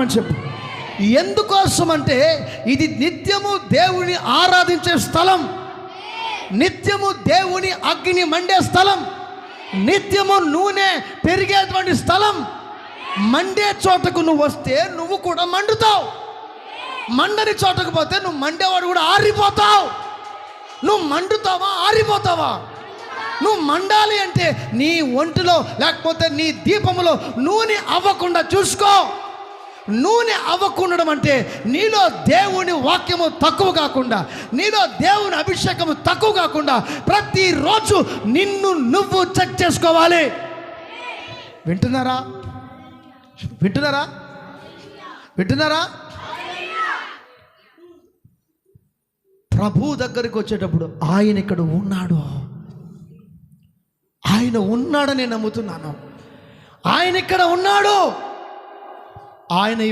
అని చెప్పు. ఎందుకోసం అంటే ఇది నిత్యము దేవుని ఆరాధించే స్థలం. నిత్యము దేవుని అగ్ని మండే స్థలం. నిత్యము నూనె పెరిగేటువంటి స్థలం. మండే చోటకు నువ్వు వస్తే నువ్వు కూడా మండుతావు. మండని చోటకు పోతే నువ్వు మండేవాడు కూడా ఆరిపోతావు. నువ్వు మండుతావా ఆరిపోతావా? నువ్వు మండాలి అంటే నీ ఒంటిలో లేకపోతే నీ దీపములో నూనె అవ్వకుండా చూసుకో. నూనె అవ్వకుండడం అంటే నీలో దేవుని వాక్యము తక్కువ కాకుండా నీలో దేవుని అభిషేకము తక్కువ కాకుండా ప్రతిరోజు నిన్ను నువ్వు చెక్ చేసుకోవాలి. వింటున్నారా? వింటున్నారా? వింటున్నారా? ప్రభు దగ్గరికి వచ్చేటప్పుడు ఆయన ఇక్కడ ఉన్నాడు. ఆయన ఉన్నాడని నమ్ముతున్నాను. ఆయన ఇక్కడ ఉన్నాడు. ఆయన